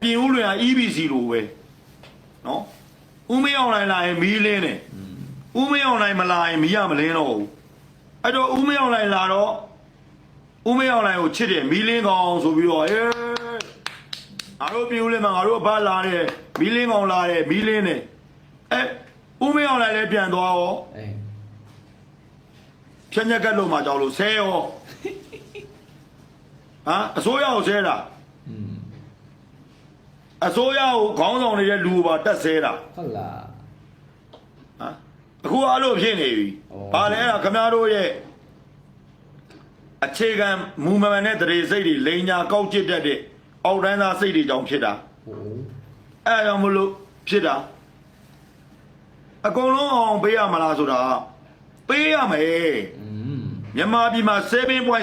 ပြင်ဦးလွင်က EBC လိုပဲနော်ဦးမင်းအောင်လိုက်လာရင်မီးလင်းတယ်ဦးမင်းအောင်လိုက်မလာရင်မီးရမလင်းတော့ဘူးအဲ့တော့ဦးမင်းအောင်လိုက်လာတော့ဦးမင်းအောင်လိုက်ကိုချစ်တယ်မီးလင်းကောင်ဆိုပြီးတော့ဟေးငါတို့ပြင်ဦးလွင်မှာငါတို့အဖလာတယ်မီးလင်းကောင်လာတယ်မီးလင်းတယ်အဲဦးမင်းအောင်လိုက်လည်းပြန်သွားရောအဲဖြက်ညက်ကက်လို့မှကြောက်လို့ဆဲရောဟမ်အစိုးရကိုဆဲတာอืม အစိုးရကိုခေါင်းဆောင်နေတဲ့လူကိုပါတက်ဆဲတာဟုတ်လားဟမ်အခုအဲ့လိုဖြစ်နေပြီဩဘာလဲအဲ့ဒါခင်ဗျားတို့ရဲ့အခြေခံမူမမှန်တဲ့တရေစိတ်တွေလိန်ညာကောက်ကျစ်တတ်တဲ့အောက်တန်းသားစိတ်တွေကြောင့်ဖြစ်တာဟိုအဲ့ဒါကြောင့်မလို့ဖြစ်တာအကုန်လုံးအောင်ပေးရမလားဆိုတာပေးရမယ်อืมမြန်မာပြည်မှာ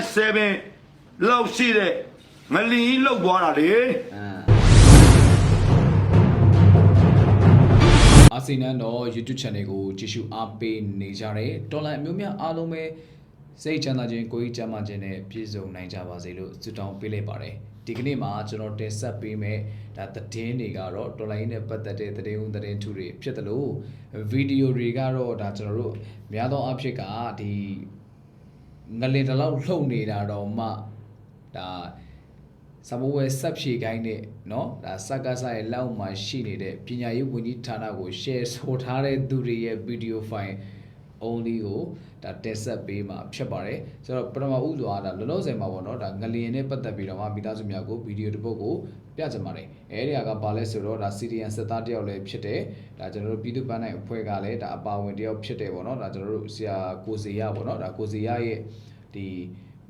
7.7လောက်ရှိတဲ့ငလီကြီးလောက်သွားတာလေအာ အာဆီနန်တော့ YouTube channel ကိုကြည့်ရှုအားပေးနေကြတယ်တော်လိုင်းအမျိုးများအားလုံးပဲစိတ်ချမ်းသာခြင်းကိုယ်ကြီးချမ်းသာခြင်းနဲ့ပြည့်စုံနိုင်ကြပါစေလို့ဆုတောင်းပေးလိုက်ပါတယ်ဒီကနေ့မှာကျွန်တော်တင်ဆက်ပေးမယ်ဒါသတင်းတွေကတော့တော်လိုင်းနဲ့ပတ်သက်တဲ့သတင်းဦးသတင်းထူတွေဖြစ်တယ်လို့ဗီဒီယိုတွေကတော့ဒါကျွန်တော်တို့များသောအားဖြင့်ကဒီငလင်တစ်လောက်လှုပ်နေတာတော့မှဒါ စမဝဲဆက်ဖြေခိုင်းတဲ့เนาะဒါစက္ကစရဲ့လက်အောက်မှာရှိနေတဲ့ပညာရေးဝန်ကြီးဌာနကို share ဆိုထားတဲ့သူတွေရဲ့ video file only ကိုဒါတက်ဆက်ပေးမှာဖြစ်ပါတယ်ဆိုတော့ပထမဦးစွာဒါလောလောဆယ်မှာပေါ့เนาะဒါငလျင်နဲ့ပတ်သက်ပြီးတော့မှမိသားစုများကို video တစ်ပုဒ်ကိုပြချင်ပါတယ်အဲဒီဟာကဘာလဲဆိုတော့ဒါ CDN စက်သားတယောက်လည်းဖြစ်တယ်ဒါကျွန်တော်တို့ပြည်သူ့ပန်းနိုင်အဖွဲ့ကလည်းဒါအပါဝင်တယောက်ဖြစ်တယ်ပေါ့เนาะဒါကျွန်တော်တို့ဆရာကိုစီရပေါ့เนาะဒါကိုစီရရဲ့ဒီ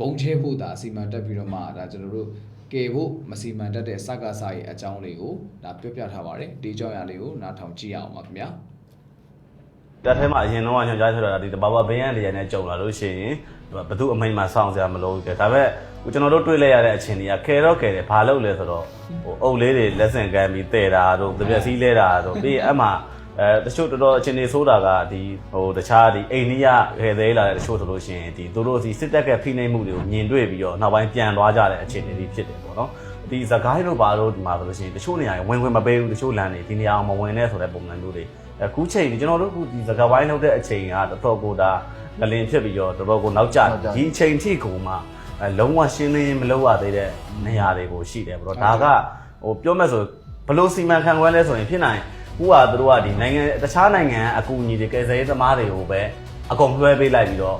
ဘုံချဲဖို့ဒါအစီအမံတက်ပြီးတော့မှဒါကျွန်တော်တို့ ကယ်ဖို့မစီမံတတ်တဲ့စကားစာရဲ့အကြောင်းလေးကိုဒါပြောပြထားပါတယ်ဒီအကြောင်းအရာလေးကိုနားထောင်ကြည့်ရအောင်ပါခင်ဗျာတက်ထဲမှာအရင်တော့ညွှန်ကြားချတာဒီတဘာဘာဘင်းရန်တွေနဲ့ကြုံလာလို့ရှိရင်ဘသူအမိန်မှာစောင့်စရာမလိုဘူးကဲဒါပေမဲ့ဟိုကျွန်တော်တို့တွေ့လဲရတဲ့အချိန်တွေကခဲတော့ခဲတယ်ဘာလုပ်လဲဆိုတော့ဟိုအုပ်လေးတွေလက်ဆင့်ကမ်းပြီးတဲ့တာတို့တပြက်စီးလဲတာတို့ပြီးရင်အမှ အဲတချို့တော်တော်အချိန်တွေဆိုးတာကဒီဟိုတခြားဒီအိန္ဒိယခဲသေးလာတဲ့တချို့ဆိုလို့ရှိရင်ဒီသူတို့စီစစ်တပ်ကဖိနှိပ်မှုတွေကိုမြင်တွေ့ပြီးတော့နောက်ပိုင်းပြန်သွားကြတဲ့အခြေအနေတွေဖြစ်တယ်ပေါ့နော်ဒီဇကိုင်းတို့ဘာလို့ဒီမှာဆိုလို့ရှိရင်တချို့နေရာဝင်ဝင်မပေးဘူးတချို့လမ်းတွေဒီနေရာအောင်မဝင်နဲ့ဆိုတဲ့ပုံစံမျိုးတွေအခုချိန်ကျွန်တော်တို့အခုဒီဇကပိုင်းလုပ်တဲ့အချိန်ကတော်တော်ကိုဒါငလင်ဖြစ်ပြီးတော့တော်တော်ကိုနောက်ကျဒီအချိန်ထိကိုမှအဲလုံးဝရှင်းလင်းမလုပ်ရသေးတဲ့နေရာတွေကိုရှိတယ်ပေါ့ဒါကဟိုပြောမဲ့ဆိုဘလို့စီမံခန့်ခွဲလဲဆိုရင်ဖြစ်နိုင် ခုကသူတို့ကဒီနိုင်ငံတခြားနိုင်ငံအကူအညီတွေကယ်ဆယ်ရေးသမားတွေကိုပဲအကုန်လွှဲပေးလိုက်ပြီးတော့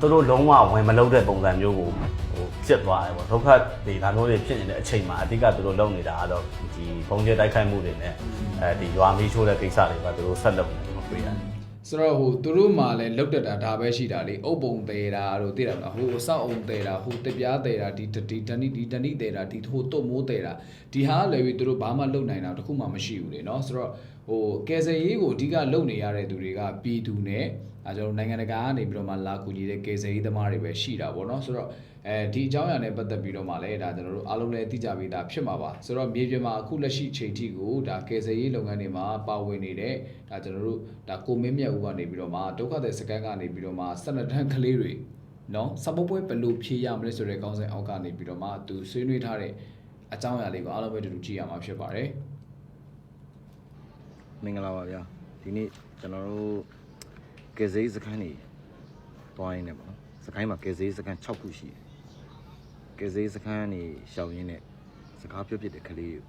သူတို့လုံးဝဝင်မလုပ်တဲ့ပုံစံမျိုးကိုဟိုဖြစ်သွားတယ်ပေါ့ဒုက္ခတွေဒါမျိုးတွေဖြစ်နေတဲ့အချိန်မှာအဓိကသူတို့လုပ်နေတာကတော့ဒီဘုံကျဲတိုက်ခိုက်မှုတွေနဲ့အဲဒီရွာမီးချိုးတဲ့ကိစ္စတွေကသူတို့ဆက်လုပ်နေတယ်တွေ့ရတယ် ဆိုတော့ဟိုသူတို့မှလည်းလုတ်တက်တာဒါပဲရှိတာလေအုပ်ပုံသေးတာတို့သိတယ်မလားဟိုအဆောက်အုံသေးတာဟိုတပြားသေးတာဒီဒီတဏိဒီတဏိသေးတာဒီဟိုတုတ်မိုးသေးတာဒီဟာလည်းပြီးသူတို့ဘာမှလုတ်နိုင်တာတခုမှမရှိဘူးလေเนาะဆိုတော့ ဟိုကယ်ဆယ်ရေးကိုအဓိကလုပ်နေရတဲ့သူတွေကပြည်သူနဲ့အဲကျွန်တော်နိုင်ငံတကာကနေပြီးတော့မှလာကူညီတဲ့ကယ်ဆယ်ရေးသမားတွေပဲရှိတာပေါ့နော်ဆိုတော့အဲဒီအကြောင်းအရာနဲ့ပတ်သက်ပြီးတော့မှလည်းဒါကျွန်တော်တို့အားလုံးလည်းသိကြပြီးသားဖြစ်မှာပါဆိုတော့မြေပြင်မှာအခုလက်ရှိချိန်ထိကိုဒါကယ်ဆယ်ရေးလုပ်ငန်းတွေမှာပါဝင်နေတဲ့ဒါကျွန်တော်တို့ဒါကိုမင်းမြတ်ဦးကနေပြီးတော့မှဒုက္ခသည်စကန်ကနေပြီးတော့မှ၁၂တန်းကလေးတွေနော်စပုတ်ပွဲဘယ်လိုဖြေရမလဲဆိုတဲ့ကောင်းစဉ်အောက်ကနေပြီးတော့မှသူဆွေးနွေးထားတဲ့အကြောင်းအရာလေးကိုအားလုံးပဲတူတူကြည့်ရမှာဖြစ်ပါတယ်။ မင်္ဂလာပါဗျာဒီနေ့ကျွန်တော်တို့ကယ်ဆေးစခန်းနေတွိုင်းနေပါတော့စခန်းမှာကယ်ဆေးစခန်း6ခုရှိတယ်ကယ်ဆေးစခန်းနေရှောင်ရင်းနဲ့စကားပြောပြတဲ့ကလေးကို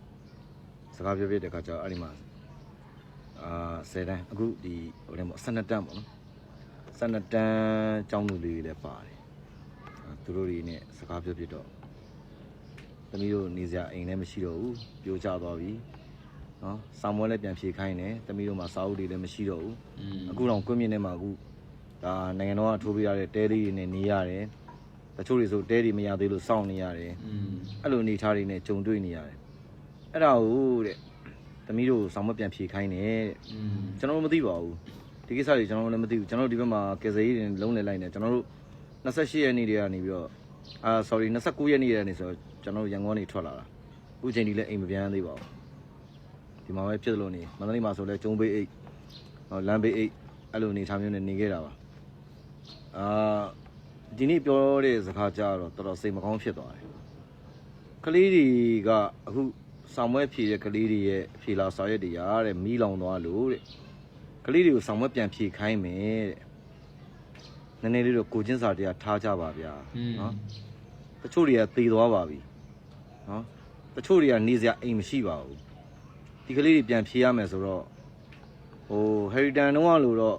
စကားပြောပြတဲ့ခါကျတော့အဲ့ဒီမှာအာ10တန်းအခုဒီဟိုထဲမှာ12တန်းပေါ့နော်12တန်းကျောင်းသူလေးတွေလည်းပါတယ်အာသူတို့တွေနဲ့စကားပြောပြတော့သမီးတို့နေစရာအိမ်လည်းမရှိတော့ဘူးပြိုကျသွားပြီ နော်ဆောင်းမွဲလည်းပြန်ဖြေခိုင်းတယ်တမီးတို့မှာစာအုပ်တွေလည်းမရှိတော့ဘူးအခုတော့ကွင်းမြင့်ထဲမှာအခုဒါနိုင်ငံတော်ကထိုးပေးရတဲ့တဲလေးတွေနဲ့နေရတယ်တချို့တွေဆိုတဲတွေမရသေးလို့စောင့်နေရတယ်အဲ့လိုအနေထားတွေနဲ့ကြုံတွေ့နေရတယ်အဲ့ဒါကိုတဲ့တမီးတို့ဆောင်းမပြန်ဖြေခိုင်းတယ်တဲ့ကျွန်တော်တို့မသိပါဘူးဒီကိစ္စတွေကျွန်တော်တို့လည်းမသိဘူးကျွန်တော်တို့ဒီဘက်မှာကယ်ဆယ်ရေးတွေလုံးလည်လိုက်နေကျွန်တော်တို့28ရက်နေ့တွေကနေပြီးတော့အာ sorry 29ရက်နေ့တွေနေဆိုတော့ကျွန်တော်တို့ရန်ကုန်ကနေထွက်လာတာအခုချိန်ဒီလည်းအိမ်မပြန်သေးပါဘူး ဒီမှာပဲဖြစ်လို့နေမန္တလေးမှာဆိုလဲကျုံဘေးအိတ်ဟောလမ်းဘေးအိတ်အဲ့လိုအနေထားမျိုးနဲ့နေခဲ့တာပါအာဒီနေ့ပြောတဲ့စကားကြားတော့တော်တော်စိတ်မကောင်းဖြစ်သွားတယ်ကလေးတွေကအခုဆောင်မွဲဖြည့်တဲ့ကလေးတွေရဲ့ဖြည့်လာဆောင်ရွက်တွေရတဲ့မီးလောင်သွားလို့တဲ့ကလေးတွေကိုဆောင်မွဲပြန်ဖြည့်ခိုင်းမယ်တဲ့နည်းနည်းလေးတော့ကိုချင်းစာတရားထားကြပါဗျာနော်တချို့တွေကသေသွားပါပြီနော်တချို့တွေကနေစရာအိမ်မရှိပါဘူး ဒီကလေးတွေပြန်ဖြည့်ရမယ်ဆိုတော့ဟိုဟယ်ရီတန်တော့လို့တော့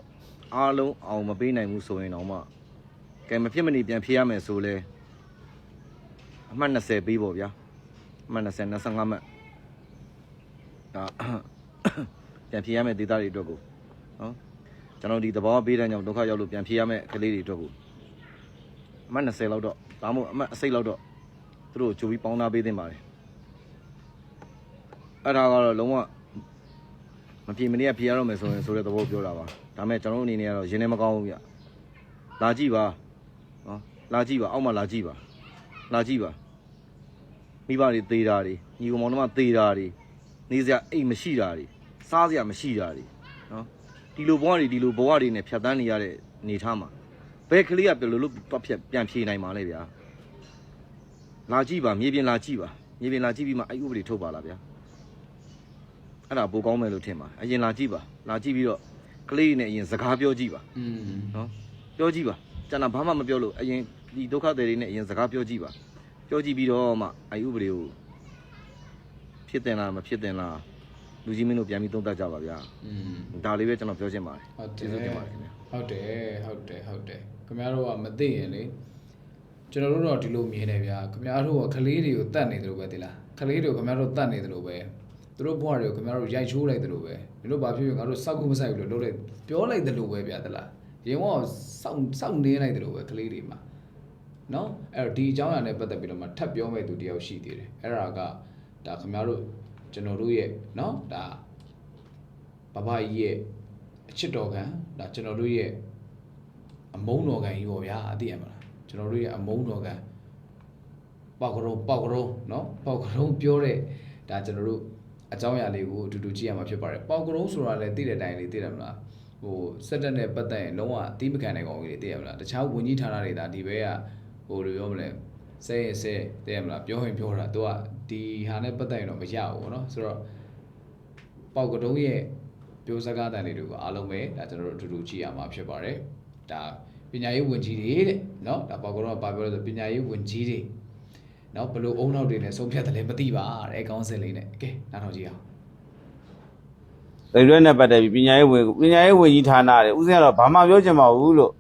အားလုံးအောင်မပေးနိုင်ဘူးဆိုရင်တော့မှကဲမဖြစ်မနေပြန်ဖြည့်ရမယ်ဆိုလဲအမှတ်20ပေးပေါ့ဗျာအမှတ်20 25မှတ်ဒါပြန်ဖြေရမယ့်ဒေတာတွေအတွက်ကိုနော်ကျွန်တော်ဒီသဘောပေးတဲ့ကြောင့်ဒုက္ခရောက်လို့ပြန်ဖြေရမယ့်ကလေးတွေအတွက်ကိုအမှတ်20လောက်တော့ဒါမှမဟုတ်အမှတ်အစိတ်လောက်တော့သူတို့ကိုကြိုပြီးပေါင်းသားပေးသင့်ပါတယ် အဲ့ဒါကတော့လုံးဝမပြေမနေရဖြေရတော့မယ်ဆိုရင်ဆိုတဲ့သဘောပြောတာပါဒါမဲ့ကျွန်တော်တို့အနေနဲ့ကတော့ရင်းနေမကောင်းဘူးဗျလာကြည့်ပါနော်လာကြည့်ပါအောက်မှာလာကြည့်ပါလာကြည့်ပါမိဘတွေသေးတာတွေညီကောင်မောင်နှမသေးတာတွေနေစရာအိမ်မရှိတာတွေစားစရာမရှိတာတွေနော်ဒီလိုဘဝတွေဒီလိုဘဝတွေနဲ့ဖြတ်တန်းနေရတဲ့နေထားမှာဘယ်ကလေးကဘယ်လိုလုပ်တော့ဖြတ်ပြန်ဖြေနိုင်မှာလဲဗျာလာကြည့်ပါမြေပြင်လာကြည့်ပါမြေပြင်လာကြည့်ပြီးမှအဲ့ဥပဒေထုတ်ပါလားဗျာ အဲ့ဒါပိုကောင်းမယ်လို့ထင်ပါအရင်လာကြည့်ပါလာကြည့်ပြီးတော့ကလေးတွေနဲ့အရင်စကားပြောကြည့်ပါ อืม နော်ပြောကြည့်ပါကျန်တာဘာမှမပြောလို့အရင်ဒီဒုက္ခတွေတွေနဲ့အရင်စကားပြောကြည့်ပါပြောကြည့်ပြီးတော့မှအဲဥပဒေကိုဖြစ်တင်လားမဖြစ်တင်လားလူကြီးမင်းတို့ပြန်ပြီးသုံးသပ်ကြပါဗျာ อืม ဒါလေးပဲကျွန်တော်ပြောချင်ပါတယ် ဟုတ်တ ကျေး ယ် ဇူးတင်ပါတယ်ခင်ဗျာ ဟုတ်တယ်ဟုတ်တယ်ဟုတ်တယ်ခင်ဗျားတို့ကမသိရင်လေကျွန်တော်တို့တော့ဒီလိုမြင်တယ်ဗျာခင်ဗျားတို့ကကလေးတွေကိုတတ်နေတယ်လို့ပဲသိလားကလေးတွေကိုခင်ဗျားတို့တတ်နေတယ်လို့ပဲ သူတို့ဘဝတွေကိုခင်ဗျားတို့ရိုက်ချိုးလိုက်တယ်လို့ပဲဒီလိုဘာဖြစ်ဖြစ်ငါတို့စောက်ခုမဆိုင်ဘူးလို့လုပ်လိုက်ပြောလိုက်တယ်လို့ပဲဗျာတလားရင်ဝစောက်စောက်နေလိုက်တယ်လို့ပဲကလေးတွေမှာနော်အဲ့တော့ဒီအကြောင်းအရာနဲ့ပတ်သက်ပြီးတော့မှထပ်ပြောမဲ့သူတယောက်ရှိသေးတယ်အဲ့ဒါကဒါခင်ဗျားတို့ကျွန်တော်တို့ရဲ့နော်ဒါဘဘကြီးရဲ့အချစ်တော်ခံဒါကျွန်တော်တို့ရဲ့အမုန်းတော်ခံကြီးပေါ့ဗျာအသိရမလားကျွန်တော်တို့ရဲ့အမုန်းတော်ခံပေါကရုံပေါကရုံနော်ပေါကရုံပြောတဲ့ဒါကျွန်တော်တို့ အကြောင်းအရာလေးကိုအတူတူကြည့်ရမှာဖြစ်ပါတယ်ပေါကရုံးဆိုတာလည်းသိတဲ့အတိုင်းလေးသိတယ်မလားဟိုစက်တက်နဲ့ပတ်သက်ရင်လုံးဝအတိမခံနိုင်ကောင်ကြီးတွေသိရမလားတခြားဝင်ကြီးဌာနတွေဒါဒီဘက်ကဟိုလိုပြောမလဲစဲရင်စဲသိရမလားပြောရင်ပြောတာ तू ကဒီဟာနဲ့ပတ်သက်ရင်တော့မရဘူးပေါ့နော်ဆိုတော့ပေါကတုံးရဲ့ပြောစကားတန်လေးတွေကိုအားလုံးပဲဒါကျွန်တော်တို့အတူတူကြည့်ရမှာဖြစ်ပါတယ်ဒါပညာရေးဝင်ကြီးတွေတဲ့နော်ဒါပေါကတုံးကပါပြောလို့ဆိုပညာရေးဝင်ကြီးတွေ နော်ဘလို့အုံနောက်တွေနဲ့ဆုံးဖြတ်တယ်လည်းမသိပါတဲ့ကောင်းစင်လေးနဲ့ကဲနားထောင်ကြည့်အောင်ဘယ်ရွက်နဲ့ပတ်သက်ပြီးပညာရေးဝင်ပညာရေးဝင်ကြီးဌာနတဲ့ဥစဉ်ကတော့ဘာမှပြောချင်ပါဘူးလို့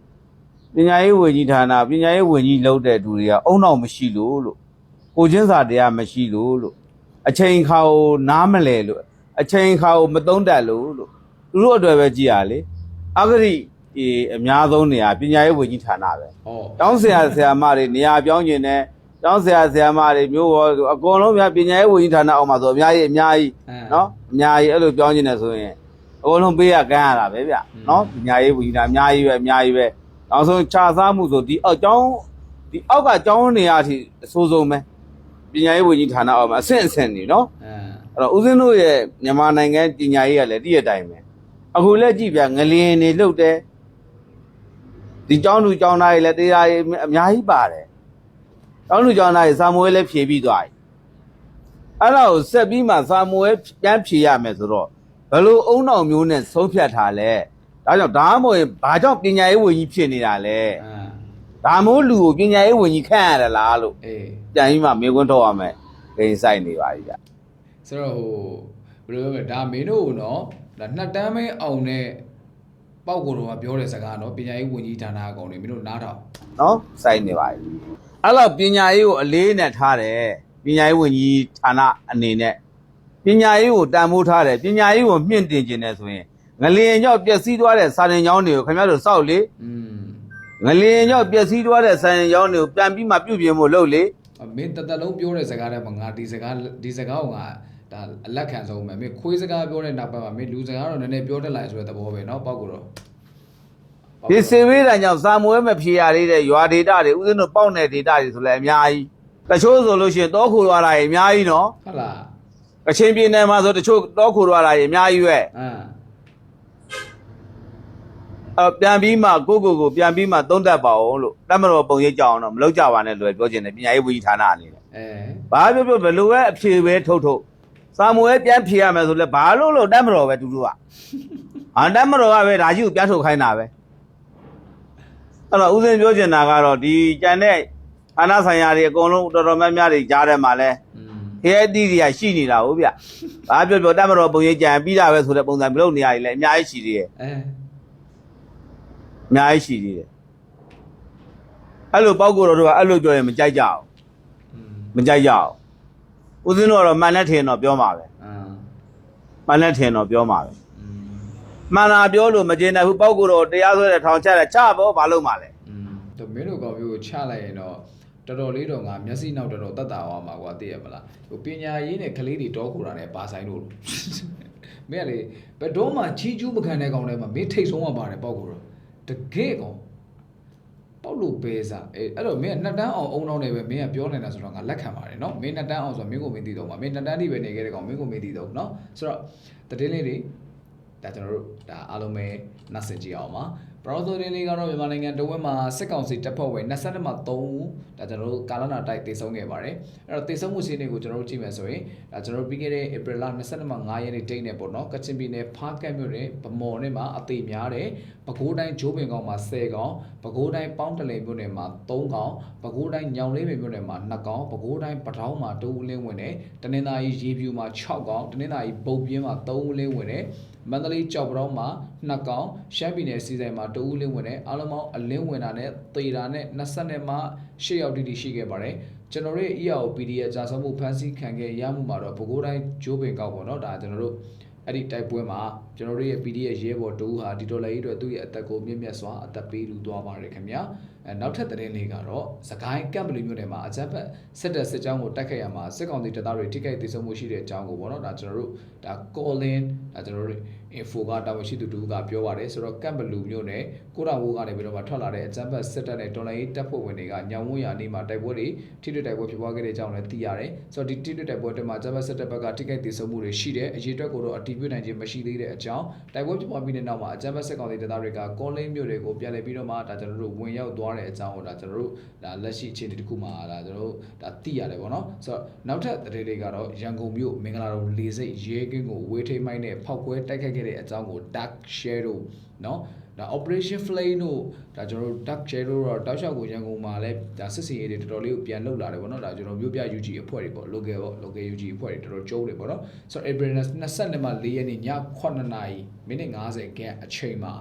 ပညာရေးဝင်ကြီးဌာနပညာရေးဝင်ကြီးလုပ်တဲ့သူတွေကအုံနောက်မရှိလို့လို့ကိုချင်းစာတရားမရှိလို့လို့အချိန်ခါကိုနားမလဲလို့အချိန်ခါကိုမသုံးတတ်လို့လို့သူတို့အတွက်ပဲကြည်ရလေအဂရိဒီအများဆုံးနေရာပညာရေးဝင်ကြီးဌာနပဲဟောကျောင်းဆရာဆရာမတွေနေရာပြောင်းကျင်တယ် ကျောင်းဆရာဆရာမတွေမျိုးဘောအကုန်လုံးများပညာရေးဝင်ကြီးဌာနအောက်မှာဆိုအများကြီးအများကြီးအဲနော်အများကြီးအဲ့လိုပြောင်းကျင်တယ်ဆိုရင်အကုန်လုံးပေးရကမ်းရတာပဲဗျနော်ပညာရေးဝင်ကြီးဌာနအများကြီးပဲအများကြီးပဲနောက်ဆုံးခြာစားမှုဆိုဒီအောက်ကျောင်းဒီအောက်ကကျောင်းနေရာအထိအဆိုးဆုံးပဲပညာရေးဝင်ကြီးဌာနအောက်မှာအဆင့်အဆင့်နေနော်အဲအဲ့တော့ဦးစင်းတို့ရဲ့မြန်မာနိုင်ငံပညာရေးကလည်းတည့်ရတိုင်းပဲအခုလက်ကြည့်ပြငလျင်နေလှုပ်တယ်ဒီကျောင်းသူကျောင်းသားတွေလည်းတရားရေးအများကြီးပါတယ် ကျောင်းသူကျောင်းသားတွေစာမွေးလည်းဖြည့်ပြီးသွားပြီအဲ့ဒါကိုဆက်ပြီးမှစာမွေးပြန်ဖြည့်ရမယ်ဆိုတော့ဘယ်လိုအုံနောက်မျိုးနဲ့ဆုံးဖြတ်ထားလဲဒါကြောင့်ဒါမှမဟုတ်ရင်ဘာကြောင့်ပညာရေးဝန်ကြီးဖြစ်နေတာလဲအဲဒါမို့လူကိုပညာရေးဝန်ကြီးခန့်ရတယ်လားလို့အေးပြန်ပြီးမှမေးခွန်းထုတ်ရမယ်ဂိမ်းဆိုင်နေပါပြီဗျဆိုတော့ဟိုဘယ်လိုပြောမလဲဒါမင်းတို့နော်ဒါနှစ်တန်းမဲအောင်တဲ့ပေါက်ကိုတော့ပြောတဲ့စကားနော်ပညာရေးဝန်ကြီးဌာနအကောင်တွေမင်းတို့နားထောင်နော်စိုက်နေပါပြီ အဲ့တော့ပညာရေးကိုအလေးနဲ့ထားတယ်ပညာရေးဝန်ကြီးဌာနအနေနဲ့ပညာရေးကိုတန်ဖိုးထားတယ်ပညာရေးကိုမြင့်တင်ခြင်းနဲ့ဆိုရင်ငလျင်ကြောင့်ပျက်စီးသွားတဲ့စာတင်ကျောင်းတွေကိုခင်ဗျားတို့စောက်လေ อืม ငလျင်ကြောင့်ပျက်စီးသွားတဲ့စာတင်ကျောင်းတွေကိုပြန်ပြီးမှပြုပြင်ဖို့လုပ်လေ မင်းတသက်လုံးပြောတဲ့စကားတဲ့မှာငါဒီစကားဒီစကားကိုငါဒါအလက်ခံဆုံးမယ်မင်းခွေးစကားပြောတဲ့နောက်ပိုင်းမှာမင်းလူစကားတော့နည်းနည်းပြောတတ်လိုက်ဆိုတဲ့သဘောပဲเนาะပေါက်ကိုတော့ ဒီစေဝေးတန်ကြောင့်စာမွေးမဖြေရသေးတဲ့ရွာဒေတာတွေဥစဉ်တို့ပေါက်တဲ့ဒေတာတွေဆိုလည်းအများကြီးတချို့ဆိုလို့ရှိရင်တောခိုသွားတာတွေအများကြီးနော်ဟုတ်လားကချင်ပြည်နယ်မှာဆိုတချို့တောခိုသွားတာတွေအများကြီးပဲအမ်အပြန်ပြီးမှကိုကိုကိုပြန်ပြီးမှသုံးသပ်ပါအောင်လို့တမတော်ပုံရိပ်ကြအောင်တော့မလုပ်ကြပါနဲ့လို့ပြောချင်တယ်ပညာရေးဝန်ကြီးဌာနအနေနဲ့အဲဘာပြောပြောဘယ်လိုပဲအဖြေပဲထုတ်ထုတ်စာမွေးပြန်ဖြေရမယ်ဆိုလဲဘာလို့လို့တက်မတော်ပဲသူတို့ကအာတက်မတော်ကပဲဒါကြီးကိုပြန်ထုတ်ခိုင်းတာပဲ အဲ့တော့ဦးစင်ပြောချင်တာကတော့ဒီကြံတဲ့အာဏာဆိုင်ရာတွေအကုန်လုံးတော်တော်များများတွေကြားထဲမှာလဲ KIT တွေကရှိနေတာဟုတ်ဗျ။ဘာပြောပြောတတ်မတော်ပုံရိပ်ကြံပြီးတာပဲဆိုတဲ့ပုံစံမလုပ်နေရတယ်လည်းအများကြီးရှိသေးတယ်။အဲအများကြီးရှိသေးတယ်။အဲ့လိုပေါက်ကိုတော်တို့ကအဲ့လိုပြောရင်မကြိုက်ကြအောင်။မကြိုက်ကြအောင်။ဦးစင်းတို့ကတော့မှန်နဲ့ထင်တော့ပြောမှာပဲ။မှန်နဲ့ထင်တော့ပြောမှာပဲ။ မှန်တာပြောလို့မကျေနပ်ဘူးပေါက်ကိုတော့တရားစွဲတဲ့ထောင်ချတယ်ချပေါ့ဘာလို့မှလဲသူမင်းတို့ကောင်မျိုးကိုချလိုက်ရင်တော့တော်တော်လေးတော့ငါမျက်စိနောက်တော်တော်တတ်တာသွားမှာကွာသိရမလားဟိုပညာရေးနဲ့ကလေးတွေတောခိုတာနဲ့ဘာဆိုင်လို့မင်းကလေဘယ်တော့မှကြီးကျူးမခံတဲ့ကောင်တွေမှာမင်းထိတ်ဆုံးမှပါတယ်ပေါက်ကိုတော့တကယ်ကောင်ပေါက်လို့ပဲစားအဲအဲ့တော့မင်းကနှစ်တန်းအောင်အုံတော့နေပဲမင်းကပြောနေတာဆိုတော့ငါလက်ခံပါတယ်နော်မင်းနှစ်တန်းအောင်ဆိုတော့မင်းကိုမင်းသိတော့မှာမင်းနှစ်တန်းတိပဲနေခဲ့တဲ့ကောင်မင်းကိုမင်းသိတော့နော်ဆိုတော့တတိလေးတွေ ဒါကျွန်တော်တို့ဒါအားလုံးပဲနှက်စင်ကြည့်အောင်ပါပရောဆိုရင်လေးကတော့မြန်မာနိုင်ငံတဝက်မှာစစ်ကောင်စီတပ်ဖွဲ့ဝင်22မှာ3ဦးဒါကျွန်တော်တို့ကာလနာတိုက်တေဆုံးခဲ့ပါတယ်အဲ့တော့တေဆုံးမှုစီးတွေကိုကျွန်တော်တို့ကြည့်မယ်ဆိုရင်ဒါကျွန်တော်တို့ပြီးခဲ့တဲ့ April လ22မှာ9ရက်နေ့တိတ်နေပေါ့နော်ကချင်ပြည်နယ်ဖားကတ်မြို့နယ်ဗမော်နယ်မှာအသေးများတယ်ပဲခူးတိုင်းဂျိုးပင်ကောင်မှာ10ကောင်ပဲခူးတိုင်းပေါင်းတလင်မြို့နယ်မှာ3ကောင်ပဲခူးတိုင်းညောင်လေးပင်မြို့နယ်မှာ2ကောင်ပဲခူးတိုင်းပထောင်းမှာ2ဦးလင်းဝင်တယ်တနင်္သာရီရေဖြူမှာ6ကောင်တနင်္သာရီပုတ်ပြင်းမှာ3ဦးလင်းဝင်တယ် မန္တလေးကြောက်ပတောင်းမှာ2កောင်ရှမ်းပြည်နယ်စီဆိုင်မှာ2ဦးလင်းဝင်တယ်အားလုံးပေါင်းအလင်းဝင်တာနဲ့သေတာနဲ့20နဲ့မှ8ယောက်တိတိရှိခဲ့ပါတယ်ကျွန်တော်တို့ရဲ့ EAO PDF ကြာဆုံးမှုဖန်ဆီးခံခဲ့ရမှုမှာတော့ပဲခူးတိုင်းဂျိုးပင်ကောက်ပေါ့နော်ဒါကျွန်တော်တို့အဲ့ဒီတိုက်ပွဲမှာကျွန်တော်တို့ရဲ့ PDF ရဲဘော်တူဟာဒီဒေါ်လာကြီးအတွက်သူ့ရဲ့အသက်ကိုမြင့်မြတ်စွာအသက်ပေးလူသွားပါတယ်ခင်ဗျာ အဲနောက်ထပ်သတင်းလေးကတော့စကိုင်းကမ်ပလီမြို့နယ်မှာအကြမ်းဖက်စစ်တပ်စစ်ကြောင်းကိုတိုက်ခိုက်ရမှာစစ်ကောင်စီတပ်သားတွေထိခိုက်ဒေဆုံးမှုရှိတဲ့အကြောင်းကိုပေါ့နော်ဒါကျွန်တော်တို့ဒါ calling ဒါကျွန်တော်တို့ info ကတာဝန်ရှိသူတူကပြောပါတယ်ဆိုတော့ကမ်ဘလူမျိုးနဲ့ကိုရာဝိုးကနေပြီးတော့မှထွက်လာတဲ့အကြမ်းဖက်စစ်တပ်နဲ့တော်လိုင်းတပ်ဖွဲ့ဝင်တွေကညောင်ဝန်းရာနေမှာတိုက်ပွဲတွေထိတွေ့တိုက်ပွဲဖြစ်ပွားခဲ့တဲ့အကြောင်းလည်းသိရတယ်ဆိုတော့ဒီထိတွေ့တိုက်ပွဲတွေမှာအကြမ်းဖက်စစ်တပ်ဘက်ကထိခိုက်ဒေဆုံးမှုတွေရှိတယ်အရေးအတွက်ကိုတော့အတီးပြနိုင်ခြင်းမရှိသေးတဲ့အကြောင်းတိုက်ပွဲဖြစ်ပွားပြီးတဲ့နောက်မှာအကြမ်းဖက်စစ်ကောင်စီတပ်သားတွေကကောလင်းမျိုးတွေကိုပြန်လည်ပြီးတော့မှဒါကျွန်တော်တို့ဝင်ရောက်သွားတဲ့အကြောင်းကိုဒါကျွန်တော်တို့ဒါလက်ရှိအခြေအနေတစ်ခုမှာဒါကျွန်တော်တို့ဒါသိရတယ်ပေါ့နော်ဆိုတော့နောက်ထပ်သတင်းတွေကတော့ရန်ကုန်မြို့မင်္ဂလာတော်လေစိတ်ရဲကင်းကိုဝေးထိမိုင်းနဲ့ဖောက်ခွဲတိုက်ခိုက်ခဲ့တဲ့အကြောင်းကို Dark Shadow เนาะဒါ Operation Flame တို့ဒါကျွန်တော်တို့ Dark Shadow တော့တောက်လျှောက်ကိုရန်ကုန်မှာလည်းဒါစစ်စီရေးတွေတော်တော်လေးကိုပြန်လှုပ်လာတယ်ပေါ့နော်ဒါကျွန်တော်မြို့ပြ UG အဖွဲ့တွေပေါ့ local ပေါ့ local UG အဖွဲ့တွေတော်တော်ကျုံးတယ်ပေါ့နော်ဆိုတော့ April 22မှာ4ရက်နေ့ည9:00နာရီမိနစ်50ခန့်အချိန်မှာ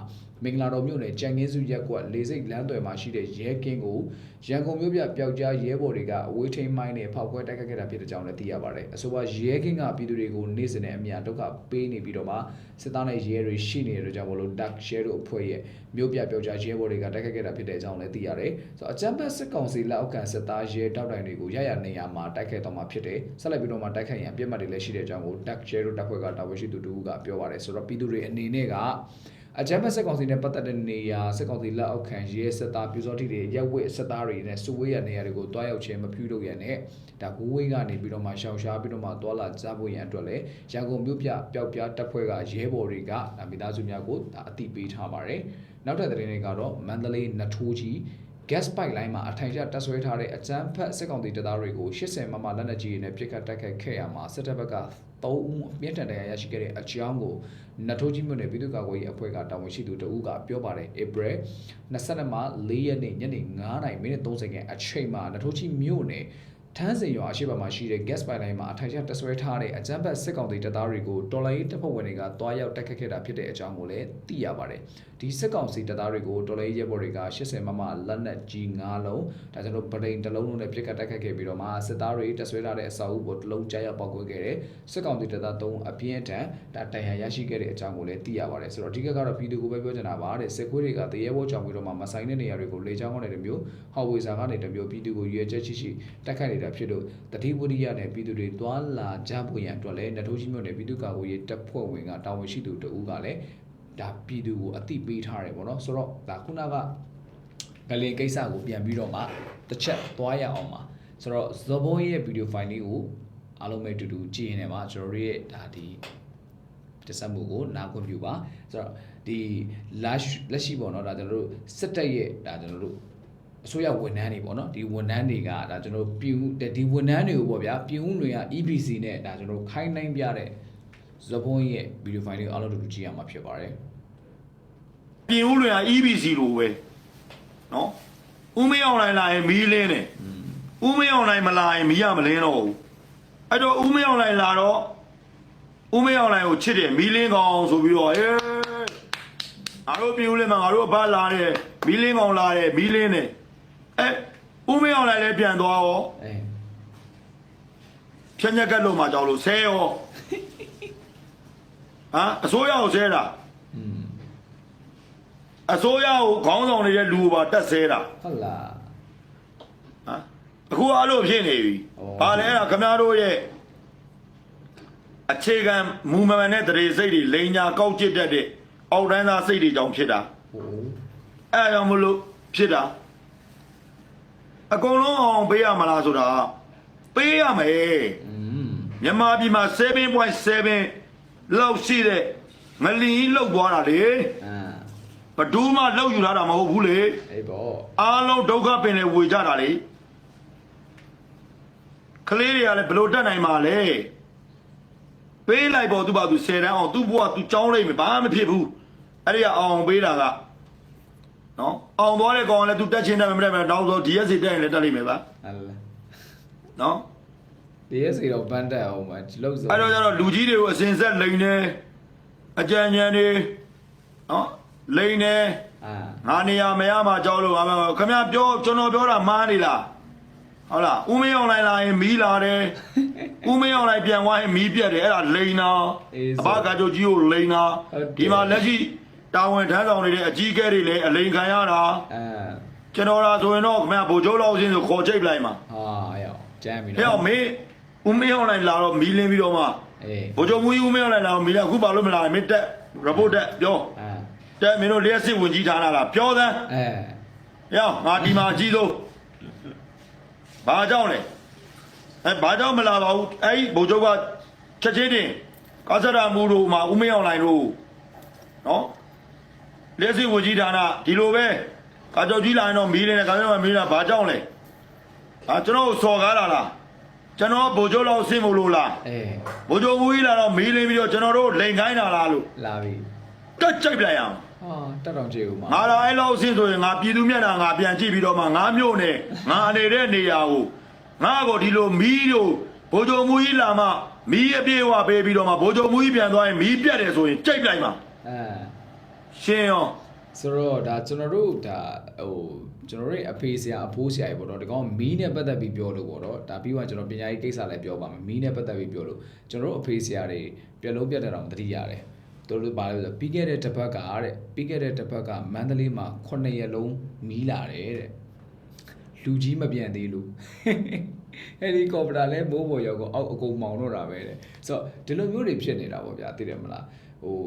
မင်္ဂလာတော်မြို့နယ်ကြံငင်းစုရက်ကွက်လေစိတ်လမ်းသွယ်မှာရှိတဲ့ရဲကင်းကိုရန်ကုန်မြို့ပြပျောက်ကြားရဲဘော်တွေကအဝေးထိန်မိုင်းနဲ့ဖောက်ခွဲတိုက်ခတ်ခဲ့တာဖြစ်တဲ့ကြောင်းလည်းသိရပါတယ်အဆိုပါရဲကင်းကပြည်သူတွေကိုနေ့စဉ်နဲ့အမျှဒုက္ခပေးနေပြီးတော့မှစစ်သားနဲ့ရဲတွေရှိနေတဲ့အတွက်ကြောင့်မလို့ Dark Shadow အဖွဲ့ရဲ့မြို့ပြပျောက်ကြားရဲဘော်တွေကတိုက်ခတ်ခဲ့တာဖြစ်တဲ့အကြောင်းလည်းသိရတယ်ဆိုတော့အကြမ်းဖက်စစ်ကောင်စီလက်အောက်ခံစစ်သားရဲတောက်တိုင်တွေကိုရရနေရမှာတိုက်ခိုက်တော့မှာဖြစ်တယ်ဆက်လက်ပြီးတော့မှတိုက်ခိုက်ရန်ပြစ်မှတ်တွေလည်းရှိတဲ့အကြောင်းကို Dark Shadow တပ်ဖွဲ့ကတာဝန်ရှိသူတူကပြောပါတယ်ဆိုတော့ပြည်သူတွေအနေနဲ့က အကြမ်းဖက်စစ်ကောင်စီနဲ့ပတ်သက်တဲ့နေရာစစ်ကောင်စီလက်အောက်ခံရဲစစ်သားပြူစောတိတွေရက်ဝက်စစ်သားတွေနဲ့စုဝေးရနေရာတွေကိုတွားရောက်ခြင်းမပြုလုပ်ရနဲ့ဒါကူဝေးကနေပြီးတော့မှရှောင်ရှားပြီးတော့မှတွာလာကြဖို့ရန်အတွက်လည်းရန်ကုန်မြို့ပြပျောက်ပြားတပ်ဖွဲ့ကရဲဘော်တွေကဒါမိသားစုများကိုဒါအတိပေးထားပါတယ်နောက်ထပ်သတင်းတွေကတော့မန္တလေးနထိုးကြီး gas pipeline မှာအထိုင်ကျတက်ဆွဲထားတဲ့အကြမ်းဖက်စစ်ကောင်စီတပ်သားတွေကို80မမလက်နက်ကြီးတွေနဲ့ပြစ်ခတ်တိုက်ခိုက်ခဲ့ရမှာစစ်တပ်ဘက်က3ဦးအပြင်းထန်ဒဏ်ရာရရှိခဲ့တဲ့အကြောင်းကိုနထိုးကြီးမြို့နယ်ပြည်သူ့ကာကွယ်ရေးအဖွဲ့ကတာဝန်ရှိသူတဦးကပြောပါတယ် April 22မှာ4ရက်နေ့ညနေ9:30မိနစ်30ခန့်အချိန်မှာနထိုးကြီးမြို့နယ် ထန်းစင်ရွာအရှိတ်မှာရှိတဲ့ gas pipeline မှာအထိုင်ကျတက်ဆွဲထားတဲ့အကြမ်းဖက်စစ်ကောင်စီတပ်သားတွေကိုတော်လိုင်းတပ်ဖွဲ့ဝင်တွေကတွားရောက်တိုက်ခတ်ခဲ့တာဖြစ်တဲ့အကြောင်းကိုလည်းသိရပါတယ်ဒီစစ်ကောင်စီတပ်သားတွေကိုတော်လိုင်းရဲဘော်တွေက80မမလက်နက်ကြီး9လုံးဒါကျွန်တော်ဗရိန်တစ်လုံးလုံးနဲ့ပြစ်ခတ်တိုက်ခတ်ခဲ့ပြီးတော့မှစစ်သားတွေတက်ဆွဲထားတဲ့အစာအုပ်ပေါ်တစ်လုံးကြားရောက်ပေါက်ကွဲခဲ့တယ်စစ်ကောင်စီတပ်သား3အပြင်းအထန်ဒါတိုင်ရရရှိခဲ့တဲ့အကြောင်းကိုလည်းသိရပါတယ်ဆိုတော့အဓိကကတော့ပြည်သူကိုပဲပြောချင်တာပါတဲ့စစ်ခွေးတွေကတရေဘောကြောင်ပြီးတော့မှမဆိုင်တဲ့နေရာတွေကိုလေချောင်းကနေတမျိုးဟော်ဝေစာကနေတမျိုးပြည်သူကိုရွေချက်ရှိရှိတိုက်ခိုက်နေတာဖြစ်လို့တတိဝရိယနဲ့ပြည်သူတွေတွာလာကြဖို့ရန်အတွက်လည်းနထိုးကြီးမြို့နယ်ပြည်သူ့ကာကွယ်ရေးတပ်ဖွဲ့ဝင်ကတာဝန်ရှိသူတဦးကလည်းဒါပြည်သူကိုအတိပေးထားတယ်ပေါ့နော်ဆိုတော့ဒါခုနကဂလင်ကိစ္စကိုပြန်ပြီးတော့မှတစ်ချက်သွားရအောင်ပါဆိုတော့ဇဘောရဲ့ဗီဒီယိုဖိုင်လေးကိုအားလုံးပဲအတူတူကြည့်ရင်လည်းပါကျွန်တော်တို့ရဲ့ဒါဒီတက်ဆက်မှုကိုနားခွင့်ပြုပါဆိုတော့ဒီလက်လက်ရှိပေါ့နော်ဒါကျွန်တော်တို့စစ်တပ်ရဲ့ဒါကျွန်တော်တို့ အစိုးရဝန်ထမ်းတွေပေါ့နော်ဒီဝန်ထမ်းတွေကဒါကျွန်တော်ပြည်ဦးဒီဝန်ထမ်းတွေကိုပေါ့ဗျာပြည်ဦးတွေက EBC နဲ့ဒါကျွန်တော်ခိုင်းနိုင်ပြတဲ့ဇပွန်ရဲ့ဗီဒီယိုဖိုင်လေးကိုအားလုံးတို့ကြည့်ရမှာဖြစ်ပါတယ်ပြင်ဦးလွင်က EBC လိုပဲနော်ဦးမင်းအောင်လိုက်လာရင်မီးလင်းတယ်ဦးမင်းအောင်လိုက်မလာရင်မီးရမလင်းတော့ဘူးအဲ့တော့ဦးမင်းအောင်လိုက်လာတော့ဦးမင်းအောင်လိုက်ကိုချစ်တယ်မီးလင်းကောင်ဆိုပြီးတော့အေးငါတို့ပြင်ဦးလွင်မှာငါတို့အဖလာတယ်မီးလင်းကောင်လာတယ်မီးလင်းတယ် အဲဦးမင်းအောင်လိုက်လည်းပြန်သွားရောအဲဖြက်ညက်ကက်လို့မှကြောက်လို့ဆဲရောဟမ်အစိုးရကိုဆဲတာอืมအစိုးရကိုခေါင်းဆောင်နေတဲ့လူကိုပါတက်ဆဲတာဟုတ်လားဟမ်အခုအဲ့လိုဖြစ်နေပြီဩ။ဘာလဲအဲ့ဒါခမရတို့ရဲ့အခြေခံမူမမှန်တဲ့တရေစိတ်တွေလိန်ညာကောက်ကျစ်တတ်တဲ့အောက်တန်းသားစိတ်တွေကြောင့်ဖြစ်တာဟို။အဲ့ဒါကြောင့်မလို့ဖြစ်တာ အကုန်လုံးအောင်ပေးရမလားဆိုတာပေးရမယ်อืม။မြန်မာပြည်မှာ7.7လောက်ရှိတဲ့ငလင်ကြီးလောက်သွားတာလေအာဘယ်သူမှလောက်ယူလာတာမဟုတ်ဘူးလေအေးပေါ့အားလုံးဒုက္ခပင်လေဝေကြတာလေကလေးတွေကလည်းဘယ်လိုတက်နိုင်မှာလဲပေးလိုက်ပေါ့သူ့ဘာသူ10တန်းအောင်သူ့ဘဝသူကြောင်းလိုက်မယ်ဘာမှမဖြစ်ဘူးအဲ့ဒီကအောင်ပေးတာက နော်အောင်သွားတဲ့ကောင်ကလည်းသူတက်ချင်းတက်မယ်မတက်မယ်နောက်ဆုံး DS တက်ရင်လည်းတက်လိမ့်မယ်ဗျာဟလာနော်ဒီရဲ့စီတော့ဘန်တက်အောင်မှာလောက်စုံအဲ့တော့ကျတော့လူကြီးတွေကိုအစင်ဆက်လိန်နေအကြံဉာဏ်တွေနော်လိန်နေအာငါနေရာမရမှာကြောက်လို့ငါမခင်ဗျာပြောကျွန်တော်ပြောတာမှားနေလားဟုတ်လားဦးမင်းအောင်လိုက်လာရင်မီးလာတယ်ဦးမင်းအောင်လိုက်ပြန်သွားရင်မီးပြတ်တယ်အဲ့ဒါလိန်နာအဘကကြိုကြီးကိုလိန်နာဒီမှာလက်ရှိ တာဝန်ထမ်းဆောင်နေတဲ့အကြီးအကဲတွေလည်းအလိန်ခံရတာအာကျွန်တော်လာဆိုရင်တော့ခင်ဗျာဗိုလ်ချုပ်လောက်စင်းဆိုခေါ်ချိတ်လိုက်မှာဟာအဲ့အောင်ကြမ်းပြီဟဲ့အောင်မင်းဦးမင်းအောင်လိုက်လာတော့မီးလင်းပြီးတော့မှအေးဗိုလ်ချုပ်မူကြီးဦးမင်းအောင်လိုက်လာတော့မီးလာအခုဘာလို့မလာမင်းတက် report တက်ပြောအာတက်မင်းတို့လျှက်စစ်ဝင်ကြီးဌာနလားပြောသမ်းအဲရောငါဒီမှာအကြီးဆုံးဘာကြောင့်လဲအဲဘာကြောင့်မလာပါဘူးအဲ့ဒီဗိုလ်ချုပ်ကချက်ချင်းတင်ကာစရာမူတို့မှာဦးမင်းအောင်လိုက်လို့နော် လက်စစ်ဝန်ကြီးဌာနဒီလိုပဲကာကြောကြီးလာရင်တော့မီးနေတယ်ကာကြောမီးတာဘာကြောင့်လဲအာကျွန်တော်ကိုစော်ကားလာလားကျွန်တော်ဗိုလ်ချုပ်လောက်ဆင်းမလို့လားအေးဗိုလ်ချုပ်မူကြီးလာတော့မီးလင်းပြီးတော့ကျွန်တော်တို့လိန်ခိုင်းတာလားလို့လာပြီတက်ကြိုက်လိုက်အောင်ဟာတက်တောင်ကျေဦးမှာငါလာအဲ့လောက်ဆင်းဆိုရင်ငါပြည်သူမျက်နှာငါပြန်ကြည့်ပြီးတော့မှငါမြို့နဲ့ငါနေတဲ့နေရာကိုငါကိုဒီလိုမီးတို့ဘိုးချုပ်မူကြီးလာမှမီးအပြေးဝပေးပြီးတော့မှဘိုးချုပ်မူကြီးပြန်သွားရင်မီးပြတ်တယ်ဆိုရင်ကြိတ်လိုက်မှာအာ ရှင်းရောဆိုတော့ဒါကျွန်တော်တို့ဒါဟိုကျွန်တော်တို့ရဲ့အဖေဆရာအဖိုးဆရာကြီးပေါ့တော့ဒီကောင်မီးနဲ့ပတ်သက်ပြီးပြောလို့ပေါ့တော့ဒါပြီးမှကျွန်တော်ပညာရေးကိစ္စလည်းပြောပါမယ်မီးနဲ့ပတ်သက်ပြီးပြောလို့ကျွန်တော်တို့အဖေဆရာတွေပြက်လုံးပြက်တဲ့တောင်တတိရတယ်တို့တို့ပါလို့ဆိုပြီးခဲ့တဲ့တစ်ပတ်ကတဲ့ပြီးခဲ့တဲ့တစ်ပတ်ကမန္တလေးမှာ9ရက်လုံးမီးလာတယ်တဲ့လူကြီးမပြန်သေးလို့ဟယ်လီကော်ပတာလည်းမိုးပေါ်ရောက်ကောအောက်အကုန်မောင်တော့တာပဲတဲ့ဆိုတော့ဒီလိုမျိုးတွေဖြစ်နေတာပေါ့ဗျာသိတယ်မလား ဟို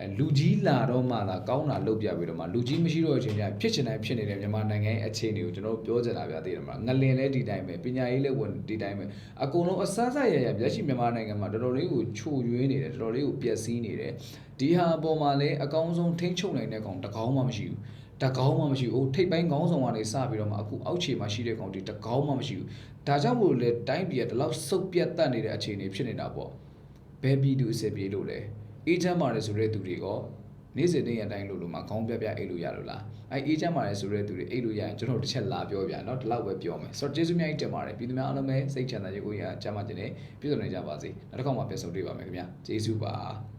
အဲလူကြီးလာတော့မှသာကောင်းတာလုပ်ပြပြီးတော့မှလူကြီးမရှိတော့တဲ့အချိန်ကျရင်ဖြစ်ချင်တိုင်းဖြစ်နေတဲ့မြန်မာနိုင်ငံရဲ့အခြေအနေကိုကျွန်တော်တို့ပြောချင်တာဗျာသိတယ်မလားငလင်လည်းဒီတိုင်းပဲပညာရေးလည်းဝင်ဒီတိုင်းပဲအကုန်လုံးအစစရရလက်ရှိမြန်မာနိုင်ငံမှာတော်တော်လေးကိုချိုရွေးနေတယ်တော်တော်လေးကိုပျက်စီးနေတယ်ဒီဟာအပေါ်မှာလည်းအကောင်းဆုံးထိန်းချုပ်နိုင်တဲ့ကောင်တစ်ကောင်မှမရှိဘူးတကောင်းမှမရှိဘူး။ထိပ်ပိုင်းခေါင်းဆောင်ကနေစပြီးတော့မှအခုအောက်ခြေမှာရှိတဲ့ကောင်တွေတကောင်းမှမရှိဘူး။ဒါကြောင့်မို့လို့လေတိုင်းပြည်ကဒီလောက်စုပ်ပြတ်တက်နေတဲ့အခြေအနေဖြစ်နေတာပေါ့။ဘယ်ပြည်သူအစစ်ပြေလို့လဲ။ အေးချမ်းပါတယ်ဆိုတဲ့သူတွေကနေ့စဉ်နေ့ရက်တိုင်းလို့လို့မှခေါင်းပြပြအိတ်လို့ရလို့လား။အဲအေးချမ်းပါတယ်ဆိုတဲ့သူတွေအိတ်လို့ရရင်ကျွန်တော်တို့တစ်ချက်လာပြောပြနော်ဒီလောက်ပဲပြောမယ်။ဆိုတော့ကျေးဇူးများကြီးတင်ပါတယ်။ပြည်သူများအားလုံးပဲစိတ်ချမ်းသာကြကိုရချမ်းသာခြင်းနဲ့ပြည့်စုံနေကြပါစေ။နောက်တစ်ခါမှပြန်ဆုံတွေ့ပါမယ်ခင်ဗျာ။ကျေးဇူးပါ။